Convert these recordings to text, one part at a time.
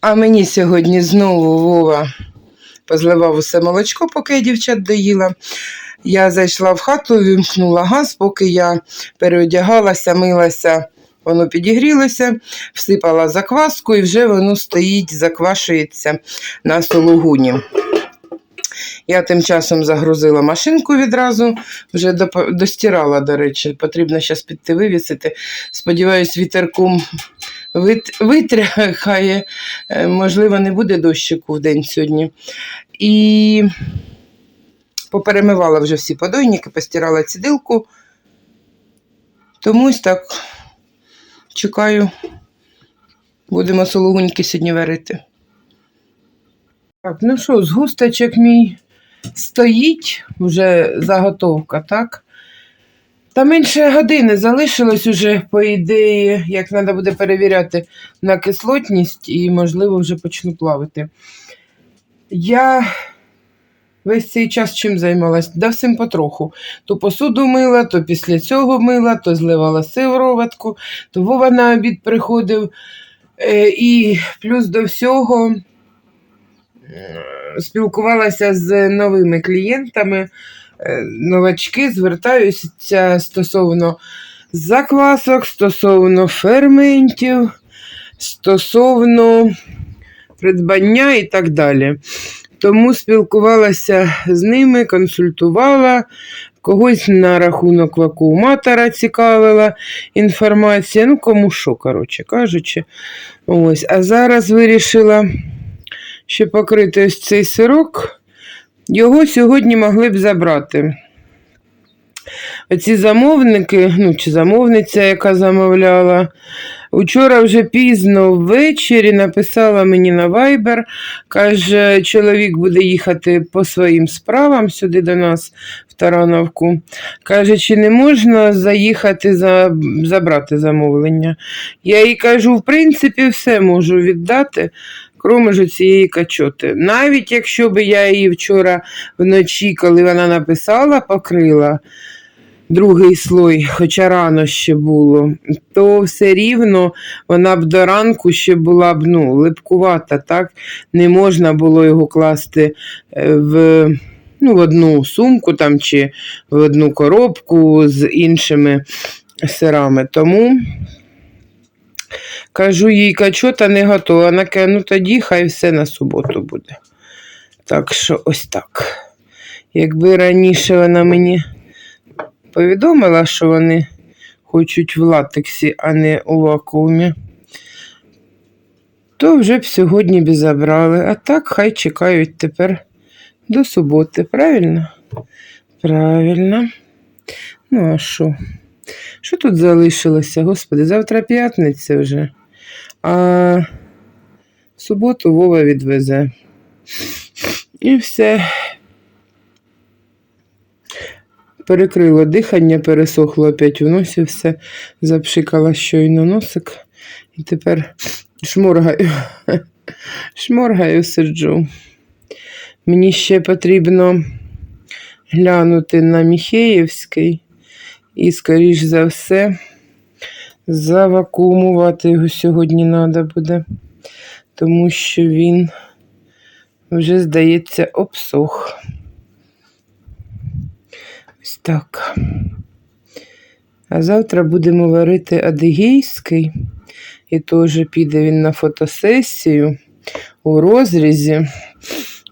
А мені сьогодні знову Вова позливав усе молочко, поки я дівчат доїла. Я зайшла в хату, вімкнула газ, поки я переодягалася, милася, воно підігрілося, всипала закваску і вже воно стоїть, заквашується на сологуні. Я тим часом загрузила машинку відразу, вже достирала, до речі, потрібно зараз піти вивісити. Сподіваюсь, вітерком вит- витряхає. Е, Можливо, не буде дощику в день сьогодні. І поперемивала вже всі подойники, постирала цідилку. Тому ось так чекаю. Будемо сологуньки сьогодні варити. Так, ну що, згусточок мій стоїть, вже заготовка, так? Та менше години залишилось уже, по ідеї, як треба буде перевіряти на кислотність і, можливо, вже почну плавати. Я весь цей час чим займалась? Да всім потроху. То посуду мила, то після цього мила, то зливала сиворотку, то Вова на обід приходив. Е, і плюс до всього е, спілкувалася з новими клієнтами. Е, Новачки звертаються стосовно заквасок, стосовно ферментів, стосовно придбання і так далі. Тому спілкувалася з ними, консультувала, когось на рахунок вакууматора цікавила інформація. Ну, кому що, коротше кажучи. Ось. А зараз вирішила, що покрити ось цей сирок, його сьогодні могли б забрати. Оці замовники, ну чи замовниця, яка замовляла, Учора вже пізно ввечері написала мені на Viber, каже, чоловік буде їхати по своїм справам сюди до нас в Тарановку. Каже, чи не можна заїхати за, забрати замовлення. Я їй кажу, в принципі, все можу віддати, крім ж цієї качоти. Навіть якщо б я її вчора вночі, коли вона написала, покрила другий слой, хоча рано ще було, то все рівно вона б до ранку ще була б ну, липкувата, так? Не можна було його класти е, в, ну, в одну сумку там, чи в одну коробку з іншими сирами. Тому кажу їй, качота не готова. Вона каже, ну тоді хай все на суботу буде. Так що ось так. Якби раніше вона мені повідомила, що вони хочуть в латексі, а не у вакуумі, то вже б сьогодні б забрали. А так хай чекають тепер до суботи. Правильно? Правильно. Ну, а що? Що тут залишилося? Господи, завтра п'ятниця вже. А в суботу Вова відвезе. І все. Перекрило дихання, пересохло опять в носі все, запшикала щойно носик. І тепер шморгаю, шморгаю сиджу. Мені ще потрібно глянути на Міхеївський і, скоріш за все, завакуумувати його сьогодні треба буде, тому що він вже, здається, обсох. Ось так. А завтра будемо варити адигейський. І теж піде він на фотосесію у розрізі.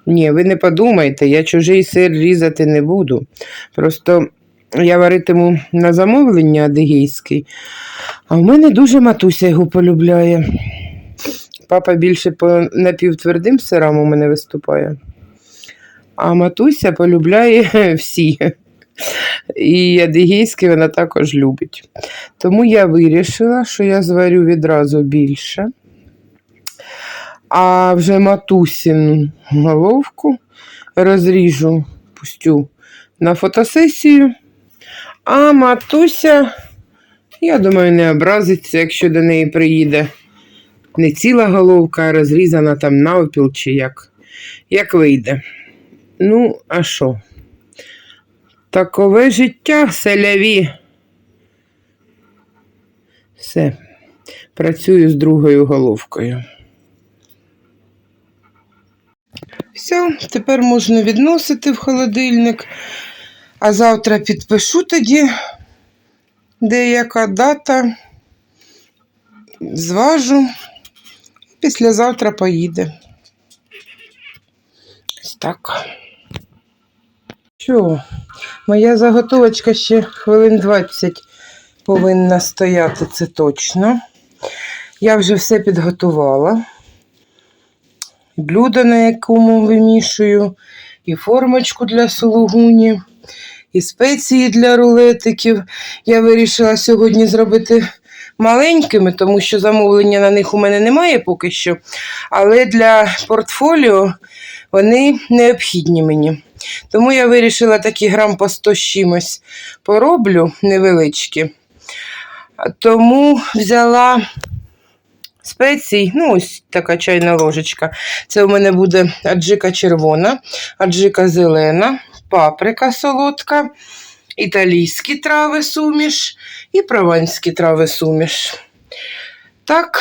Ні, ви не подумайте, я чужий сир різати не буду. Просто я варитиму на замовлення адигейський, а в мене дуже матуся його полюбляє. Папа більше по напівтвердим сирам у мене виступає. А матуся полюбляє всі. І адигейський вона також любить. Тому я вирішила, що я зварю відразу більше. А вже матусину головку розріжу, пустю на фотосесію. А матуся, я думаю, не образиться, якщо до неї приїде не ціла головка, а розрізана там навпіл чи як, як вийде. Ну, а що? Такове життя селяві. Все. Працюю з другою головкою. Все, тепер можна відносити в холодильник. А завтра підпишу тоді деяка дата. Зважу. Післязавтра поїде. Ось так. Що, моя заготовочка ще хвилин 20 повинна стояти, це точно. Я вже все підготувала. Блюдо, на якому вимішую, і формочку для сулугуні, і спеції для рулетиків. Я вирішила сьогодні зробити маленькими, тому що замовлення на них у мене немає поки що. Але для портфоліо вони необхідні мені. Тому я вирішила такі грам по 100 з чимось пороблю невеличкі. Тому взяла спецій, ну ось така чайна ложечка. Це у мене буде аджика червона, аджика зелена, паприка солодка, італійські трави суміш і прованські трави суміш. Так,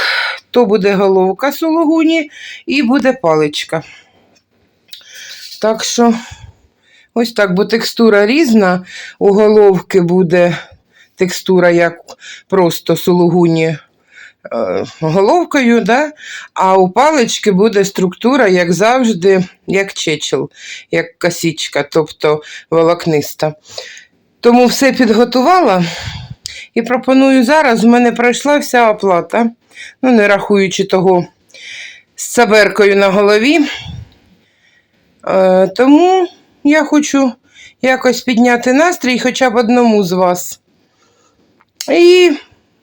то буде головка сулугуні і буде паличка. Так що, ось так, бо текстура різна. У головки буде текстура, як просто сулугуні е, головкою, да? а у палички буде структура, як завжди, як чечел, як косічка, тобто волокниста. Тому все підготувала і пропоную зараз. У мене пройшла вся оплата, ну, не рахуючи того з саберкою на голові. Е, тому я хочу якось підняти настрій хоча б одному з вас. І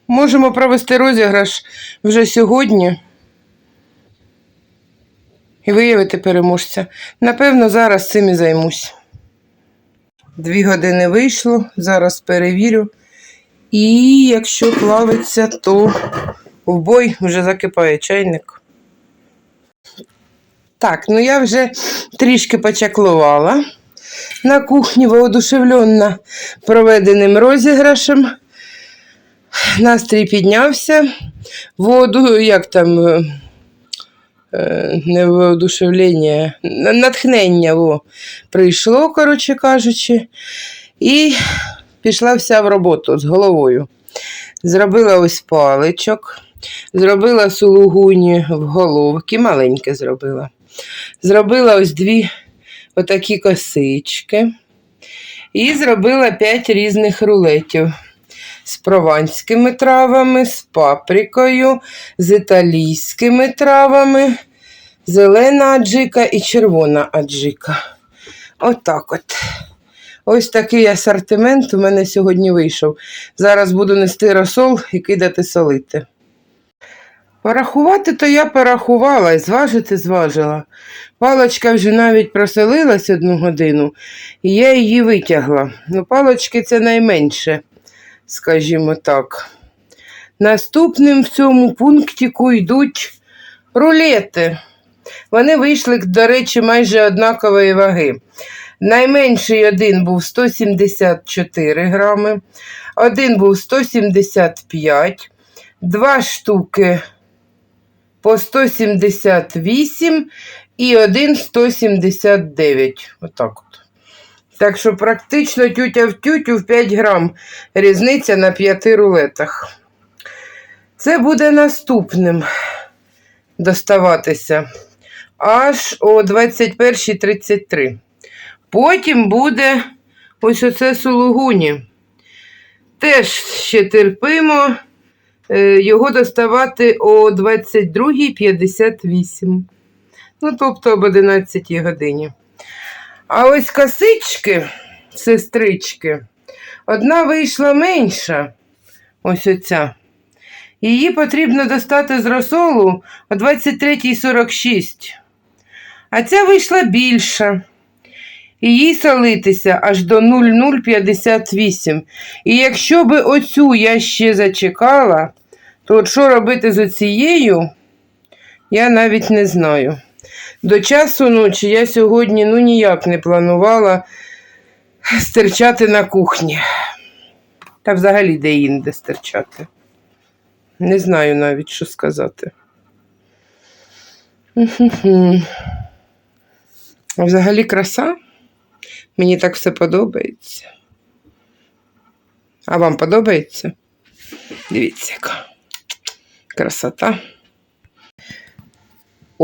можемо провести розіграш вже сьогодні. І виявити переможця. Напевно, зараз цим і займусь. Дві години вийшло, зараз перевірю. І якщо плавиться, то в бой вже закипає чайник. Так, ну я вже трішки почаклувала на кухні, воодушевлена проведеним розіграшем. Настрій піднявся. Воду, як там, е, е, не воодушевлення, натхнення во, прийшло, коротше кажучи, і пішла вся в роботу з головою. Зробила ось паличок, зробила сулугуні в головки, маленьке зробила. Зробила ось дві отакі косички. І зробила п'ять різних рулетів з прованськими травами, з паприкою, з італійськими травами, зелена аджика і червона аджика. Отак от. Ось такий асортимент у мене сьогодні вийшов. Зараз буду нести розсол і кидати солити. Порахувати то я порахувала і зважити зважила. Палочка вже навіть просолилась одну годину, і я її витягла. Ну, палочки це найменше, скажімо так. Наступним в цьому пунктику йдуть рулети. Вони вийшли, до речі, майже однакової ваги. Найменший один був 174 грами, один був 175, два штуки по 178 і один 179. Отак от. Так що практично тютя в тютю в 5 грам різниця на 5 рулетах. Це буде наступним доставатися аж о 21.33. Потім буде ось оце сулугуні. Теж ще терпимо його доставати о 22.58. Ну, тобто об 11 годині. А ось косички, сестрички, одна вийшла менша. Ось оця. Її потрібно достати з розсолу о 23.46. А ця вийшла більша. І їй солитися аж до 0058. І якщо би оцю я ще зачекала, то от що робити з оцією, Я навіть не знаю. До часу ночі я сьогодні ну ніяк не планувала стерчати на кухні. Та взагалі де інде стерчати. Не знаю навіть, що сказати. Взагалі краса. Мені так все подобається. А вам подобається? Дивіться, яка красота.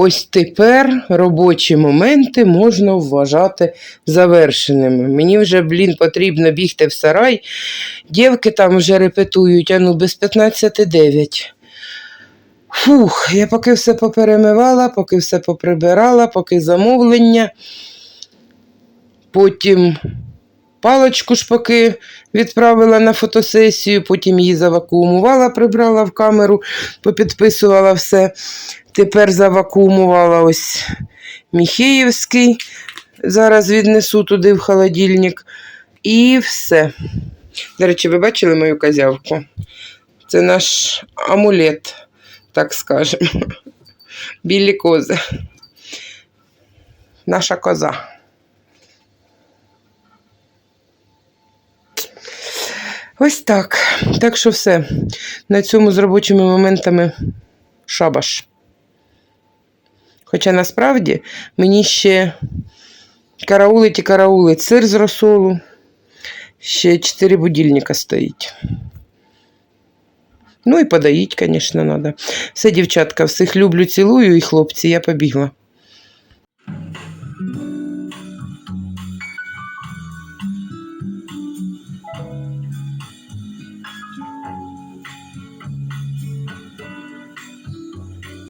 Ось тепер робочі моменти можна вважати завершеними. Мені вже, блін, потрібно бігти в сарай. Дівки там вже репетують, а ну без 15-9. Фух, я поки все поперемивала, поки все поприбирала, поки замовлення. Потім палочку ж поки відправила на фотосесію, потім її завакуумувала, прибрала в камеру, попідписувала все. Тепер завакуумувала ось Міхеївський. Зараз віднесу туди в холодильник. І все. До речі, ви бачили мою козявку? Це наш амулет, так скажемо. Білі кози. Наша коза. Ось так. Так що все. На цьому з робочими моментами шабаш. Хоча насправді мені ще караулить і караулить сир з розсолу. Ще 4 будильника стоїть. Ну і подаїть, звісно, треба. Все, дівчатка, всіх люблю, цілую і хлопці, я побігла.